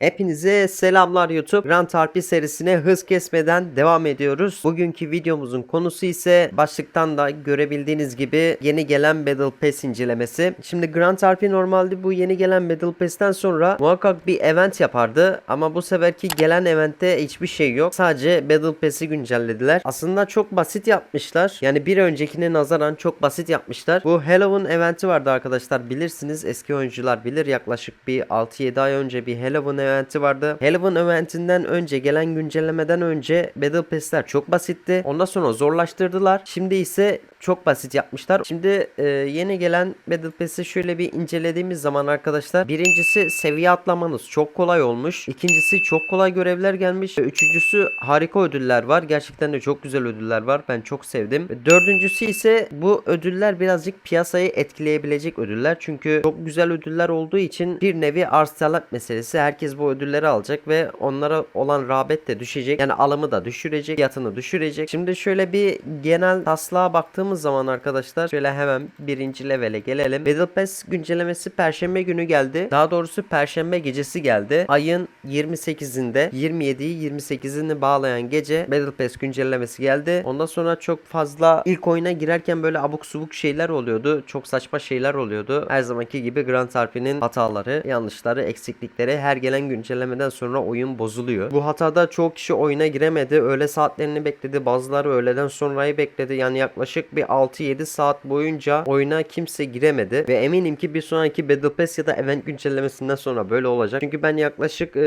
Hepinize selamlar YouTube. Grand RP serisine hız kesmeden devam ediyoruz. Bugünkü videomuzun konusu ise başlıktan da görebildiğiniz gibi yeni gelen Battle Pass incelemesi. Şimdi Grand RP normalde bu yeni gelen Battle Pass'ten sonra muhakkak bir event yapardı. Ama bu seferki gelen eventte hiçbir şey yok. Sadece Battle Pass'i güncellediler. Aslında çok basit yapmışlar. Yani bir öncekine nazaran çok basit yapmışlar. Bu Halloween eventi vardı arkadaşlar bilirsiniz. Eski oyuncular bilir. Yaklaşık bir 6-7 ay önce bir Halloween eventi vardı. Halloween eventinden önce gelen güncellemeden önce Battle Pass'ler çok basitti. Ondan sonra zorlaştırdılar. Şimdi ise çok basit yapmışlar. Şimdi e, yeni gelen Battle Pass'i şöyle bir incelediğimiz zaman arkadaşlar birincisi seviye atlamanız çok kolay olmuş. İkincisi çok kolay görevler gelmiş. Üçüncüsü harika ödüller var. Gerçekten de çok güzel ödüller var. Ben çok sevdim. Dördüncüsü ise bu ödüller birazcık piyasayı etkileyebilecek ödüller. Çünkü çok güzel ödüller olduğu için bir nevi arz talep meselesi. Herkes bu ödülleri alacak ve onlara olan rağbet de düşecek. Yani alımı da düşürecek, fiyatını düşürecek. Şimdi şöyle bir genel taslağa baktığımız zaman arkadaşlar şöyle hemen birinci levele gelelim. Battle Pass güncellemesi perşembe günü geldi. Daha doğrusu perşembe gecesi geldi. Ayın 28'inde 27'yi 28'ini bağlayan gece Battle Pass güncellemesi geldi. Ondan sonra çok fazla ilk oyuna girerken böyle abuk subuk şeyler oluyordu. Çok saçma şeyler oluyordu. Her zamanki gibi Grand RP'nin hataları, yanlışları, eksiklikleri her gelen güncellemeden sonra oyun bozuluyor. Bu hatada çok kişi oyuna giremedi. Öğle saatlerini bekledi. Bazıları öğleden sonrayı bekledi. Yani yaklaşık bir 6-7 saat boyunca oyuna kimse giremedi. Ve eminim ki bir sonraki Battle Pass ya da event güncellemesinden sonra böyle olacak. Çünkü ben yaklaşık e,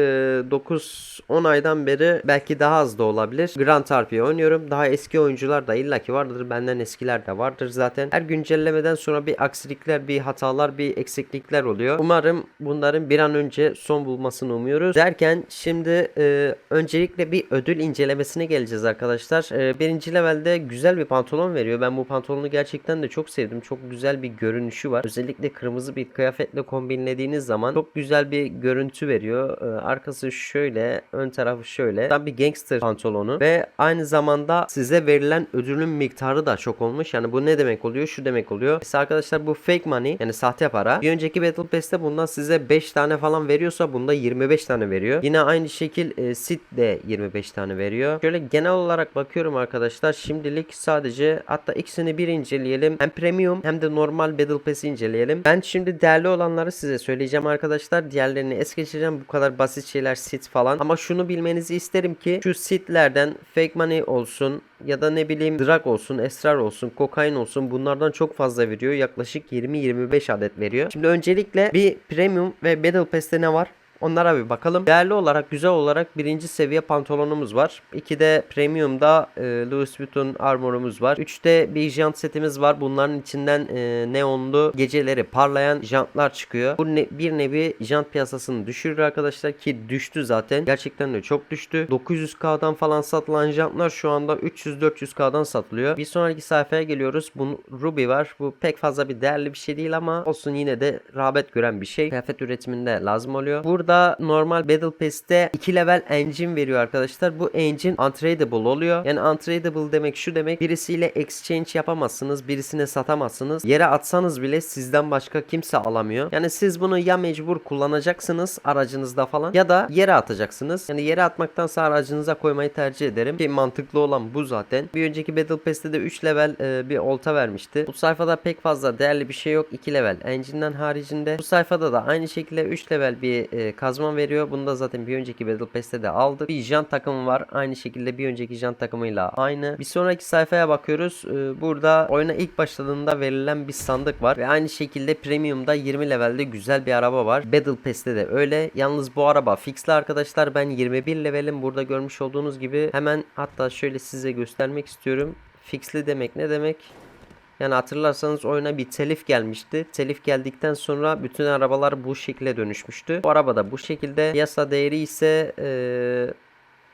9-10 aydan beri belki daha az da olabilir. Grand RP oynuyorum. Daha eski oyuncular da illaki vardır. Benden eskiler de vardır zaten. Her güncellemeden sonra bir aksilikler, bir hatalar, bir eksiklikler oluyor. Umarım bunların bir an önce son bulmasını umuyoruz. Derken şimdi e, öncelikle bir ödül incelemesine geleceğiz arkadaşlar. E, birinci levelde güzel bir pantolon veriyor. Ben bu pantolonu gerçekten de çok sevdim. Çok güzel bir görünüşü var. Özellikle kırmızı bir kıyafetle kombinlediğiniz zaman çok güzel bir görüntü veriyor. E, arkası şöyle, ön tarafı şöyle. Tam bir gangster pantolonu ve aynı zamanda size verilen ödülün miktarı da çok olmuş. Yani bu ne demek oluyor? Şu demek oluyor. Mesela arkadaşlar bu fake money yani sahte para. Bir önceki Battle Pass'te bundan size 5 tane falan veriyorsa bunda 25 tane veriyor. Yine aynı şekil e, Sid de 25 tane veriyor. Şöyle genel olarak bakıyorum arkadaşlar. Şimdilik sadece hatta ikisini bir inceleyelim. Hem premium hem de normal Battle Pass'i inceleyelim. Ben şimdi değerli olanları size söyleyeceğim arkadaşlar. Diğerlerini es geçeceğim. Bu kadar basit şeyler Sid falan. Ama şunu bilmenizi isterim ki şu Sid'lerden fake money olsun ya da ne bileyim drag olsun, esrar olsun, kokain olsun bunlardan çok fazla veriyor. Yaklaşık 20-25 adet veriyor. Şimdi öncelikle bir premium ve Battle Pass'te ne var? Onlara bir bakalım. Değerli olarak, güzel olarak birinci seviye pantolonumuz var. 2'de premium'da e, Louis Vuitton armorumuz var. 3'te bir jant setimiz var. Bunların içinden e, neonlu geceleri parlayan jantlar çıkıyor. Bu ne, bir nevi jant piyasasını düşürür arkadaşlar ki düştü zaten. Gerçekten de çok düştü. 900k'dan falan satılan jantlar şu anda 300-400k'dan satılıyor. Bir sonraki sayfaya geliyoruz. Bu Ruby var. Bu pek fazla bir değerli bir şey değil ama olsun yine de rağbet gören bir şey. Kıyafet üretiminde lazım oluyor. Burada normal Battle Pass'te 2 level engine veriyor arkadaşlar. Bu engine untradeable oluyor. Yani untradeable demek şu demek birisiyle exchange yapamazsınız. Birisine satamazsınız. Yere atsanız bile sizden başka kimse alamıyor. Yani siz bunu ya mecbur kullanacaksınız aracınızda falan ya da yere atacaksınız. Yani yere atmaktansa aracınıza koymayı tercih ederim. Ki mantıklı olan bu zaten. Bir önceki Battle Pass'te de 3 level e, bir olta vermişti. Bu sayfada pek fazla değerli bir şey yok. 2 level engine'den haricinde. Bu sayfada da aynı şekilde 3 level bir e, kazma veriyor. Bunu da zaten bir önceki Battle Pass'te de aldık. Bir jant takımı var. Aynı şekilde bir önceki jant takımıyla aynı. Bir sonraki sayfaya bakıyoruz. Ee, burada oyuna ilk başladığında verilen bir sandık var. Ve aynı şekilde Premium'da 20 levelde güzel bir araba var. Battle Pass'te de öyle. Yalnız bu araba fixli arkadaşlar. Ben 21 levelim. Burada görmüş olduğunuz gibi. Hemen hatta şöyle size göstermek istiyorum. Fixli demek ne demek? Yani hatırlarsanız oyuna bir telif gelmişti. Telif geldikten sonra bütün arabalar bu şekilde dönüşmüştü. Bu araba da bu şekilde. Yasa değeri ise eee,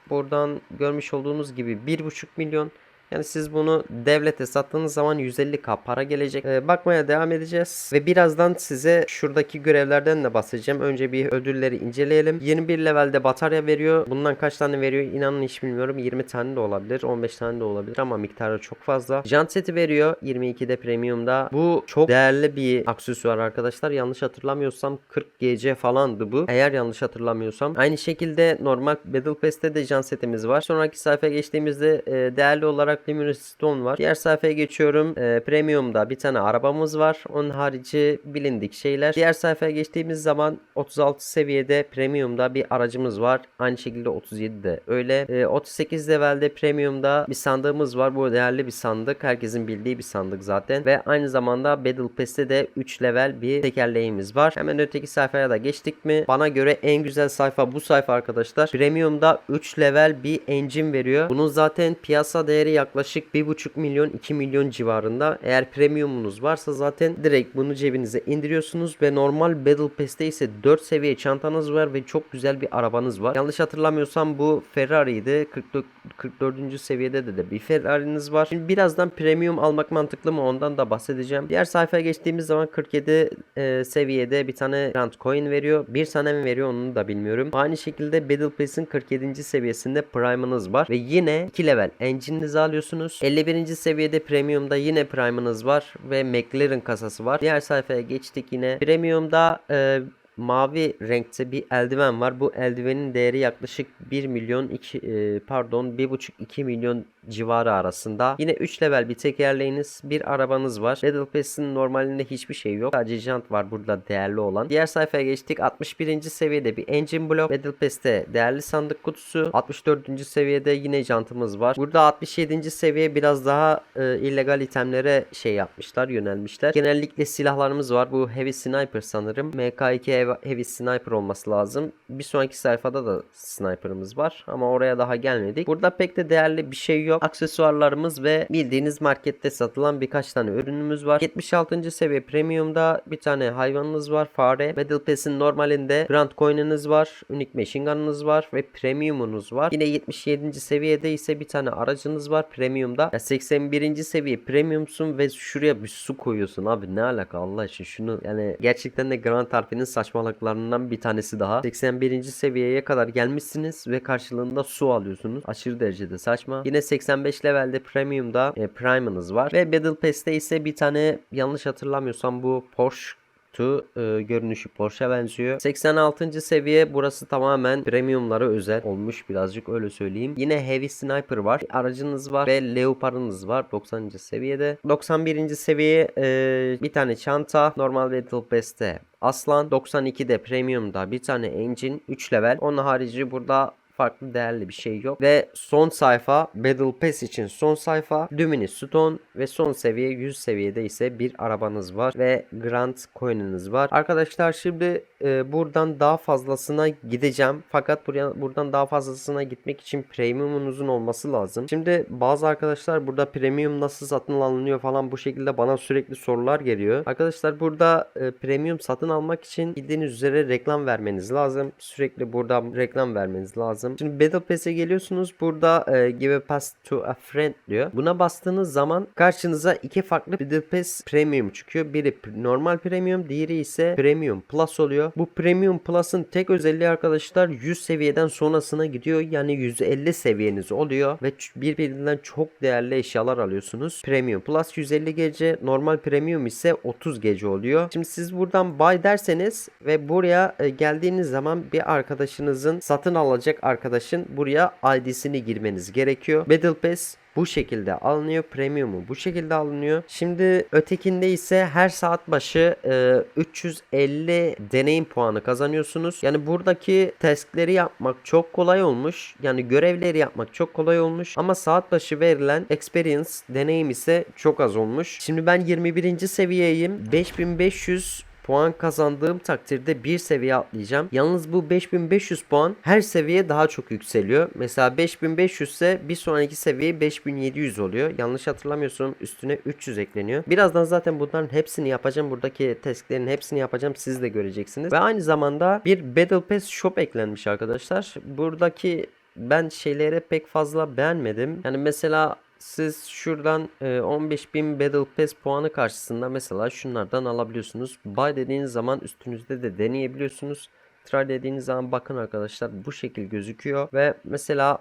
buradan görmüş olduğunuz gibi 1.5 milyon. Yani siz bunu devlete sattığınız zaman 150k para gelecek. Ee, bakmaya devam edeceğiz. Ve birazdan size şuradaki görevlerden de bahsedeceğim. Önce bir ödülleri inceleyelim. 21 levelde batarya veriyor. Bundan kaç tane veriyor inanın hiç bilmiyorum. 20 tane de olabilir. 15 tane de olabilir ama miktarı çok fazla. Jant seti veriyor 22'de premiumda. Bu çok değerli bir aksesuar arkadaşlar. Yanlış hatırlamıyorsam 40 GC falandı bu. Eğer yanlış hatırlamıyorsam. Aynı şekilde normal Battle Pass'te de jant setimiz var. Sonraki sayfaya geçtiğimizde e, değerli olarak Luminous Stone var. Diğer sayfaya geçiyorum. E, premium'da bir tane arabamız var. Onun harici bilindik şeyler. Diğer sayfaya geçtiğimiz zaman 36 seviyede premium'da bir aracımız var. Aynı şekilde 37'de öyle. E, 38 levelde premium'da bir sandığımız var. Bu değerli bir sandık. Herkesin bildiği bir sandık zaten. Ve aynı zamanda Battle Pass'te de 3 level bir tekerleğimiz var. Hemen öteki sayfaya da geçtik mi? Bana göre en güzel sayfa bu sayfa arkadaşlar. Premium'da 3 level bir engine veriyor. Bunun zaten piyasa değeri yaklaşık 1,5 milyon 2 milyon civarında. Eğer premiumunuz varsa zaten direkt bunu cebinize indiriyorsunuz ve normal Battle Pass'te ise 4 seviye çantanız var ve çok güzel bir arabanız var. Yanlış hatırlamıyorsam bu Ferrari'ydi. 44, 44. seviyede de, de bir Ferrari'niz var. Şimdi birazdan premium almak mantıklı mı ondan da bahsedeceğim. Diğer sayfaya geçtiğimiz zaman 47 e, seviyede bir tane Grand Coin veriyor. Bir tane mi veriyor onu da bilmiyorum. Aynı şekilde Battle Pass'in 47. seviyesinde Prime'ınız var ve yine 2 level engine'inizi alıyorsunuz. 51. seviyede Premium'da yine Prime'ınız var ve McLaren kasası var. Diğer sayfaya geçtik yine. Premium'da e, mavi renkte bir eldiven var. Bu eldivenin değeri yaklaşık 1 milyon 2 e, pardon 1,5 2 milyon civarı arasında. Yine 3 level bir tekerleğiniz, bir arabanız var. Battle Pass'in normalinde hiçbir şey yok. Sadece jant var burada değerli olan. Diğer sayfaya geçtik. 61. seviyede bir engine block. Battle Pass'te değerli sandık kutusu. 64. seviyede yine jantımız var. Burada 67. seviye biraz daha e, illegal itemlere şey yapmışlar, yönelmişler. Genellikle silahlarımız var. Bu Heavy Sniper sanırım. MK2 Heavy- Heavy Sniper olması lazım. Bir sonraki sayfada da sniper'ımız var ama oraya daha gelmedik. Burada pek de değerli bir şey yok. Aksesuarlarımız ve bildiğiniz markette satılan birkaç tane ürünümüz var. 76. seviye premium'da bir tane hayvanınız var. Fare. Battle Pass'in normalinde Grand Coin'iniz var. Unique Machine Gun'ınız var ve premium'unuz var. Yine 77. seviyede ise bir tane aracınız var premium'da. Ya 81. seviye premiumsun ve şuraya bir su koyuyorsun abi ne alaka Allah için şunu yani gerçekten de Grand harfinin saçmalıklarından bir tanesi daha. 81. seviyeye kadar gelmişsiniz ve karşılığında su alıyorsunuz. Aşırı derecede saçma. Yine 85 levelde premium'da e, prime'ınız var ve Battle Pass'te ise bir tane yanlış hatırlamıyorsam bu Porsche Tu e, görünüşü Porsche benziyor. 86. seviye burası tamamen premiumlara özel olmuş birazcık öyle söyleyeyim. Yine Heavy Sniper var. Aracınız var ve Leopard'ınız var 90. seviyede. 91. seviye e, bir tane çanta normal Battle Pass'te Aslan 92'de Premium'da bir tane engine 3 level. Onun harici burada farklı değerli bir şey yok. Ve son sayfa Battle Pass için son sayfa Luminous Stone ve son seviye 100 seviyede ise bir arabanız var ve Grand Coin'iniz var. Arkadaşlar şimdi e, buradan daha fazlasına gideceğim. Fakat buraya buradan daha fazlasına gitmek için premiumunuzun olması lazım. Şimdi bazı arkadaşlar burada premium nasıl satın alınıyor falan bu şekilde bana sürekli sorular geliyor. Arkadaşlar burada e, premium satın almak için bildiğiniz üzere reklam vermeniz lazım. Sürekli burada reklam vermeniz lazım. Şimdi Battle Pass'e geliyorsunuz. Burada e, give a pass to a friend diyor. Buna bastığınız zaman karşınıza iki farklı Battle Pass Premium çıkıyor. Biri normal Premium, diğeri ise Premium Plus oluyor. Bu Premium Plus'ın tek özelliği arkadaşlar 100 seviyeden sonrasına gidiyor. Yani 150 seviyeniz oluyor ve birbirinden çok değerli eşyalar alıyorsunuz. Premium Plus 150 gece, normal Premium ise 30 gece oluyor. Şimdi siz buradan buy derseniz ve buraya e, geldiğiniz zaman bir arkadaşınızın satın alacak arkadaşın buraya ID'sini girmeniz gerekiyor. Battle Pass bu şekilde alınıyor. Premium'u bu şekilde alınıyor. Şimdi ötekinde ise her saat başı e, 350 deneyim puanı kazanıyorsunuz. Yani buradaki taskleri yapmak çok kolay olmuş. Yani görevleri yapmak çok kolay olmuş. Ama saat başı verilen experience deneyim ise çok az olmuş. Şimdi ben 21. seviyeyim. 5500 puan kazandığım takdirde bir seviye atlayacağım. Yalnız bu 5500 puan her seviye daha çok yükseliyor. Mesela 5500 ise bir sonraki seviye 5700 oluyor. Yanlış hatırlamıyorsam üstüne 300 ekleniyor. Birazdan zaten bunların hepsini yapacağım. Buradaki testlerin hepsini yapacağım. Siz de göreceksiniz. Ve aynı zamanda bir Battle Pass shop eklenmiş arkadaşlar. Buradaki ben şeyleri pek fazla beğenmedim. Yani mesela siz şuradan e, 15.000 Battle Pass puanı karşısında mesela şunlardan alabiliyorsunuz. Buy dediğiniz zaman üstünüzde de deneyebiliyorsunuz. Try dediğiniz zaman bakın arkadaşlar bu şekil gözüküyor. Ve mesela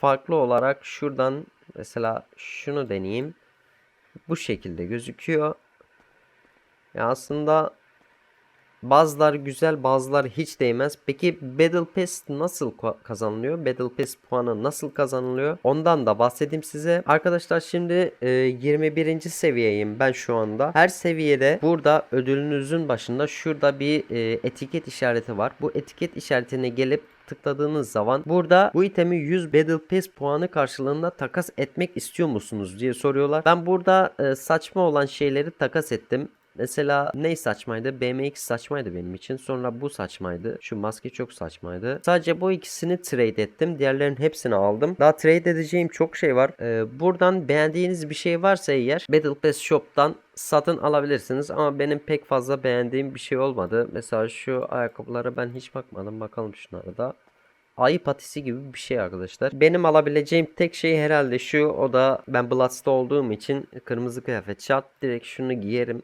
farklı olarak şuradan mesela şunu deneyeyim. Bu şekilde gözüküyor. Ya aslında bazıları güzel bazıları hiç değmez. Peki Battle Pass nasıl kazanılıyor? Battle Pass puanı nasıl kazanılıyor? Ondan da bahsedeyim size. Arkadaşlar şimdi e, 21. seviyeyim ben şu anda. Her seviyede burada ödülünüzün başında şurada bir e, etiket işareti var. Bu etiket işaretine gelip tıkladığınız zaman burada bu itemi 100 Battle Pass puanı karşılığında takas etmek istiyor musunuz diye soruyorlar. Ben burada e, saçma olan şeyleri takas ettim. Mesela ne saçmaydı? BMX saçmaydı benim için. Sonra bu saçmaydı. Şu maske çok saçmaydı. Sadece bu ikisini trade ettim. Diğerlerinin hepsini aldım. Daha trade edeceğim çok şey var. Ee, buradan beğendiğiniz bir şey varsa eğer Battle Pass Shop'tan satın alabilirsiniz. Ama benim pek fazla beğendiğim bir şey olmadı. Mesela şu ayakkabılara ben hiç bakmadım. Bakalım şunlara da ayı patisi gibi bir şey arkadaşlar. Benim alabileceğim tek şey herhalde şu. O da ben Bloods'ta olduğum için kırmızı kıyafet şart. Direkt şunu giyerim.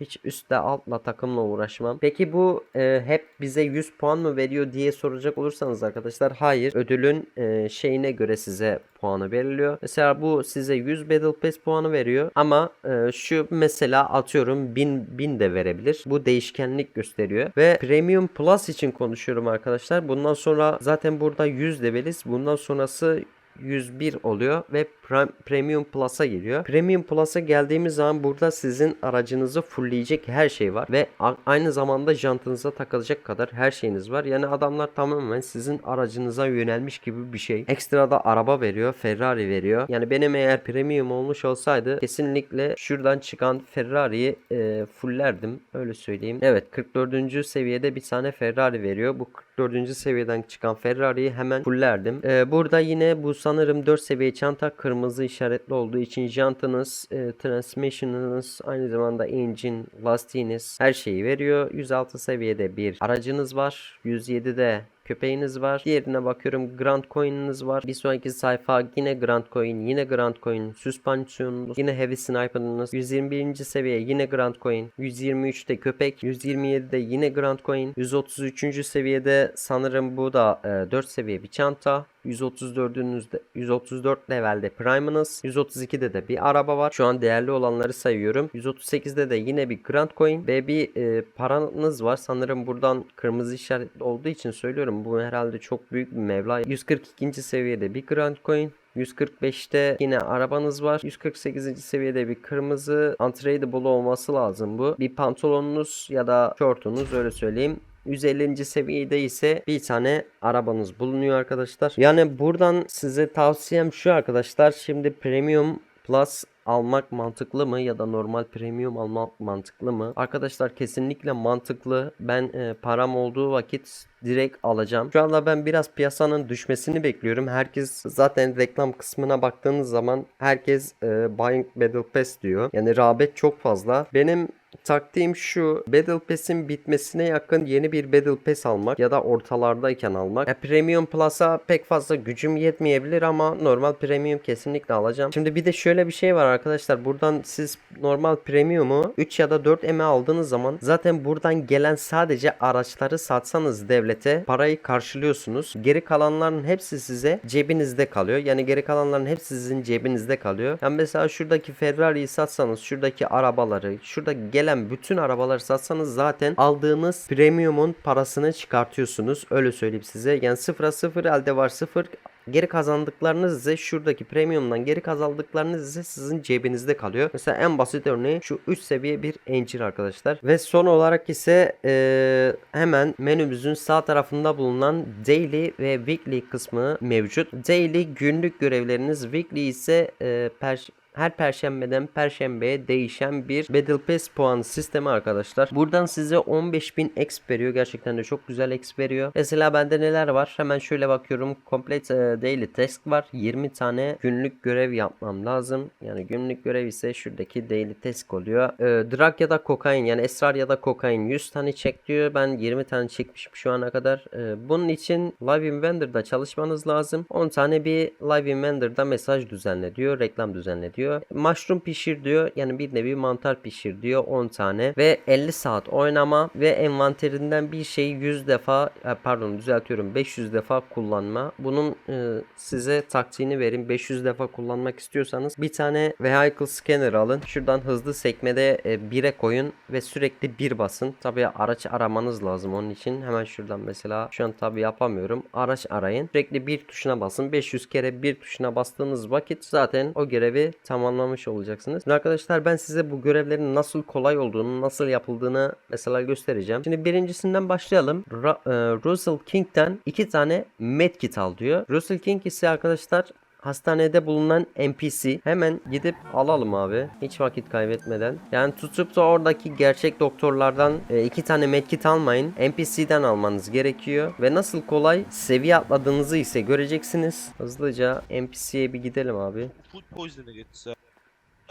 Hiç üstle altla takımla uğraşmam. Peki bu e, hep bize 100 puan mı veriyor diye soracak olursanız arkadaşlar hayır. Ödülün e, şeyine göre size puanı veriliyor. Mesela bu size 100 Battle Pass puanı veriyor ama e, şu mesela atıyorum 1000 1000 de verebilir. Bu değişkenlik gösteriyor ve Premium Plus için konuşuyorum arkadaşlar. Bundan sonra zaten burada 100 leveliz. Bundan sonrası 101 oluyor ve Prem- Premium Plus'a geliyor. Premium Plus'a geldiğimiz zaman burada sizin aracınızı fullleyecek her şey var ve aynı zamanda jantınıza takılacak kadar her şeyiniz var. Yani adamlar tamamen sizin aracınıza yönelmiş gibi bir şey. Ekstra da araba veriyor, Ferrari veriyor. Yani benim eğer premium olmuş olsaydı kesinlikle şuradan çıkan Ferrari'yi e, fulllerdim. Öyle söyleyeyim. Evet 44. seviyede bir tane Ferrari veriyor. Bu 44. seviyeden çıkan Ferrari'yi hemen fullerdim. E, burada yine bu sanırım 4 seviye çanta kırmızı işaretli olduğu için jantınız, e, transmission'ınız, aynı zamanda engine, lastiğiniz her şeyi veriyor. 106 seviyede bir aracınız var. 107'de köpeğiniz var. Diğerine bakıyorum Grand Coin'iniz var. Bir sonraki sayfa yine Grand Coin, yine Grand Coin, süspansiyonunuz, yine Heavy Sniper'ınız. 121. seviye yine Grand Coin. 123'te köpek, 127'de yine Grand Coin. 133. seviyede sanırım bu da e, 4 seviye bir çanta. 134'ünüzde 134 levelde Prime'ınız. 132'de de bir araba var. Şu an değerli olanları sayıyorum. 138'de de yine bir Grand Coin ve bir e, paranız var. Sanırım buradan kırmızı işaretli olduğu için söylüyorum. Bu herhalde çok büyük bir meblağ. 142. seviyede bir Grand Coin. 145'te yine arabanız var. 148. seviyede bir kırmızı untradeable olması lazım bu. Bir pantolonunuz ya da şortunuz öyle söyleyeyim. 150. seviyede ise bir tane arabanız bulunuyor arkadaşlar. Yani buradan size tavsiyem şu arkadaşlar. Şimdi Premium Plus almak mantıklı mı ya da normal premium almak mantıklı mı? Arkadaşlar kesinlikle mantıklı. Ben e, param olduğu vakit direkt alacağım. Şu anda ben biraz piyasanın düşmesini bekliyorum. Herkes zaten reklam kısmına baktığınız zaman herkes e, buying battle pass diyor. Yani rağbet çok fazla. Benim taktiğim şu. Battle Pass'in bitmesine yakın yeni bir Battle Pass almak ya da ortalardayken almak. E, Premium Plus'a pek fazla gücüm yetmeyebilir ama normal Premium kesinlikle alacağım. Şimdi bir de şöyle bir şey var arkadaşlar. Buradan siz normal Premium'u 3 ya da 4 eme aldığınız zaman zaten buradan gelen sadece araçları satsanız devlete parayı karşılıyorsunuz. Geri kalanların hepsi size cebinizde kalıyor. Yani geri kalanların hepsi sizin cebinizde kalıyor. Yani mesela şuradaki Ferrari'yi satsanız, şuradaki arabaları, şurada gelen bütün arabaları satsanız zaten aldığınız premiumun parasını çıkartıyorsunuz. Öyle söyleyeyim size. Yani sıfıra sıfır elde var sıfır geri kazandıklarınız ise şuradaki premiumdan geri kazandıklarınız ise sizin cebinizde kalıyor. Mesela en basit örneği şu 3 seviye bir encir arkadaşlar. Ve son olarak ise eee, hemen menümüzün sağ tarafında bulunan daily ve weekly kısmı mevcut. Daily günlük görevleriniz, weekly ise eee per her perşembeden perşembeye değişen bir Battle Pass puan sistemi arkadaşlar. Buradan size 15.000 exp veriyor. Gerçekten de çok güzel exp veriyor. Mesela bende neler var? Hemen şöyle bakıyorum. Complete e, daily task var. 20 tane günlük görev yapmam lazım. Yani günlük görev ise şuradaki daily task oluyor. E, drug ya da kokain yani esrar ya da kokain 100 tane çek diyor. Ben 20 tane çekmişim şu ana kadar. E, bunun için Live Inventor'da çalışmanız lazım. 10 tane bir Live Inventor'da mesaj düzenle diyor. Reklam düzenle diyor. Mushroom pişir diyor. Yani bir nevi mantar pişir diyor. 10 tane ve 50 saat oynama ve envanterinden bir şeyi 100 defa e, pardon düzeltiyorum 500 defa kullanma. Bunun e, size taktiğini verin. 500 defa kullanmak istiyorsanız bir tane vehicle scanner alın. Şuradan hızlı sekmede e, 1'e koyun ve sürekli bir basın. Tabii araç aramanız lazım onun için. Hemen şuradan mesela şu an tabii yapamıyorum. Araç arayın. Sürekli bir tuşuna basın. 500 kere bir tuşuna bastığınız vakit zaten o görevi tamamlamış olacaksınız. Şimdi arkadaşlar ben size bu görevlerin nasıl kolay olduğunu, nasıl yapıldığını mesela göstereceğim. Şimdi birincisinden başlayalım. Ra- e, Russell King'den iki tane medkit al diyor. Russell King ise arkadaşlar hastanede bulunan NPC. Hemen gidip alalım abi. Hiç vakit kaybetmeden. Yani tutup da oradaki gerçek doktorlardan e, iki tane medkit almayın. NPC'den almanız gerekiyor. Ve nasıl kolay seviye atladığınızı ise göreceksiniz. Hızlıca NPC'ye bir gidelim abi. Food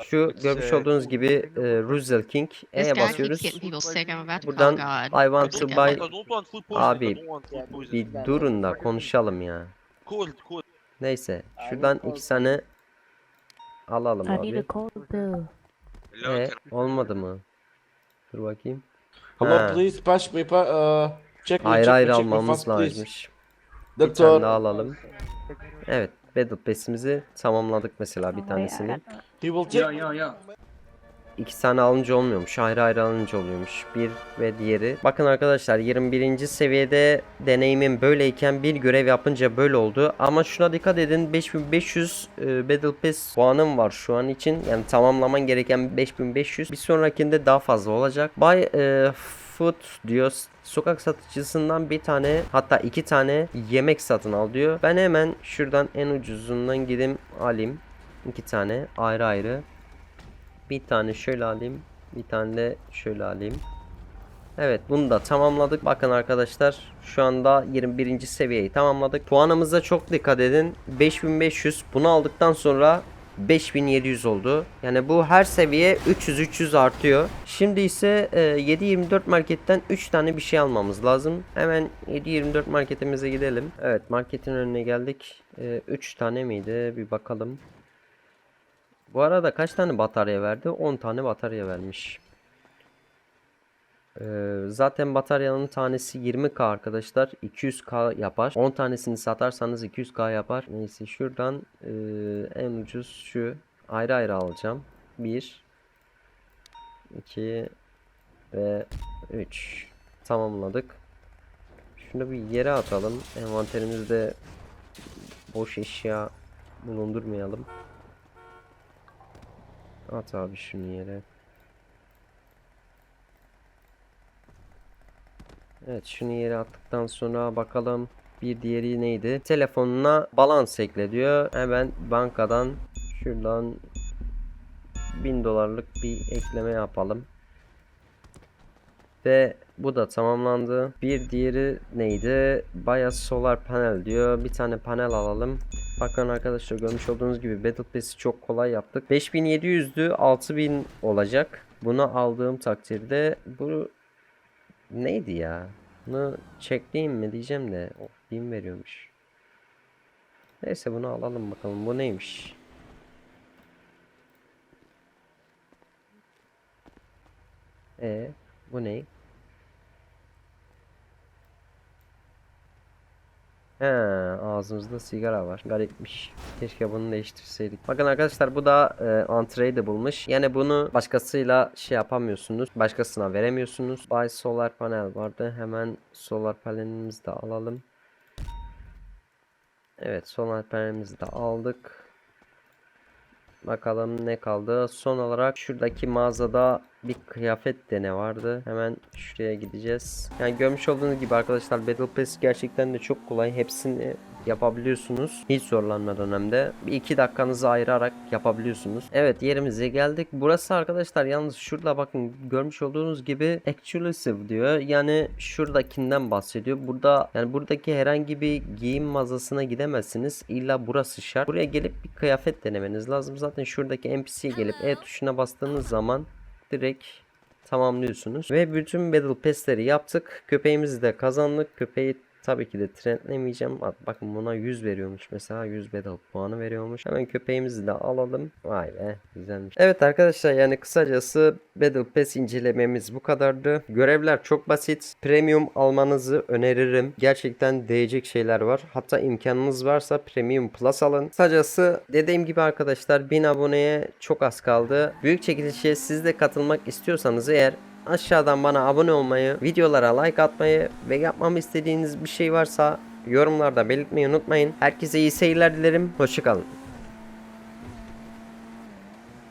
Şu görmüş uh, olduğunuz gibi e, Russell King. E'ye basıyoruz. Buradan. I want to buy. Abi, bir durun da konuşalım ya. Cold, cold. Neyse. Şuradan iki tane alalım abi. a cold bill. E, olmadı mı? Dur bakayım. Hello, Ha. please patch me. Pa uh, check me. Ayrı check ayrı me, check me almamız fast, please. lazımmış. Bir tane Doctor, daha alalım. Evet. Battle Pass'imizi tamamladık mesela bir tanesini. he will Yo, check. yo, yo. İki tane alınca olmuyormuş. Ayrı ayrı alınca oluyormuş. Bir ve diğeri. Bakın arkadaşlar 21. seviyede deneyimim böyleyken bir görev yapınca böyle oldu. Ama şuna dikkat edin 5500 e, Battle Pass puanım var şu an için. Yani tamamlaman gereken 5500. Bir sonrakinde daha fazla olacak. Buy e, food diyor. Sokak satıcısından bir tane hatta iki tane yemek satın al diyor. Ben hemen şuradan en ucuzundan gidip alayım. İki tane ayrı ayrı. Bir tane şöyle alayım. Bir tane de şöyle alayım. Evet bunu da tamamladık. Bakın arkadaşlar şu anda 21. seviyeyi tamamladık. Puanımıza çok dikkat edin. 5500 bunu aldıktan sonra 5700 oldu. Yani bu her seviye 300-300 artıyor. Şimdi ise e, 7-24 marketten 3 tane bir şey almamız lazım. Hemen 7-24 marketimize gidelim. Evet marketin önüne geldik. 3 tane miydi? Bir bakalım. Bu arada kaç tane batarya verdi? 10 tane batarya vermiş. Ee, zaten bataryanın tanesi 20k arkadaşlar. 200k yapar. 10 tanesini satarsanız 200k yapar. Neyse şuradan e, en ucuz şu. Ayrı ayrı alacağım. 1 2 ve 3 tamamladık. Şunu bir yere atalım. Envanterimizde boş eşya bulundurmayalım. At abi şunu yere. Evet şunu yere attıktan sonra bakalım bir diğeri neydi? Telefonuna balans ekle diyor. Hemen bankadan şuradan 1000 dolarlık bir ekleme yapalım. Ve bu da tamamlandı. Bir diğeri neydi? Bias solar panel diyor. Bir tane panel alalım. Bakın arkadaşlar görmüş olduğunuz gibi Battle Pass'i çok kolay yaptık. 5700'dü 6000 olacak. Bunu aldığım takdirde bu neydi ya? Bunu çekleyeyim mi diyeceğim de o bin veriyormuş. Neyse bunu alalım bakalım bu neymiş? E bu ne? He, ağzımızda sigara var. Garipmiş. Keşke bunu değiştirseydik. Bakın arkadaşlar bu da e, untradeable'mış. Yani bunu başkasıyla şey yapamıyorsunuz. Başkasına veremiyorsunuz. Buy solar panel vardı. Hemen solar panelimizi de alalım. Evet solar panelimizi de aldık. Bakalım ne kaldı. Son olarak şuradaki mağazada bir kıyafet de ne vardı? Hemen şuraya gideceğiz. Yani görmüş olduğunuz gibi arkadaşlar Battle Pass gerçekten de çok kolay. Hepsini yapabiliyorsunuz. Hiç zorlanmadan hem de. Bir iki dakikanızı ayırarak yapabiliyorsunuz. Evet yerimize geldik. Burası arkadaşlar yalnız şurada bakın görmüş olduğunuz gibi exclusive diyor. Yani şuradakinden bahsediyor. Burada yani buradaki herhangi bir giyim mağazasına gidemezsiniz. İlla burası şart. Buraya gelip bir kıyafet denemeniz lazım. Zaten şuradaki NPC'ye gelip E tuşuna bastığınız zaman direkt tamamlıyorsunuz. Ve bütün Battle Pass'leri yaptık. Köpeğimizi de kazandık. Köpeği tabii ki de trendlemeyeceğim. Bak, bakın buna 100 veriyormuş mesela 100 Battle puanı veriyormuş. Hemen köpeğimizi de alalım. Vay be güzelmiş. Evet arkadaşlar yani kısacası Battle Pass incelememiz bu kadardı. Görevler çok basit. Premium almanızı öneririm. Gerçekten değecek şeyler var. Hatta imkanınız varsa Premium Plus alın. Kısacası dediğim gibi arkadaşlar 1000 aboneye çok az kaldı. Büyük çekilişe siz de katılmak istiyorsanız eğer aşağıdan bana abone olmayı, videolara like atmayı ve yapmamı istediğiniz bir şey varsa yorumlarda belirtmeyi unutmayın. Herkese iyi seyirler dilerim. Hoşçakalın.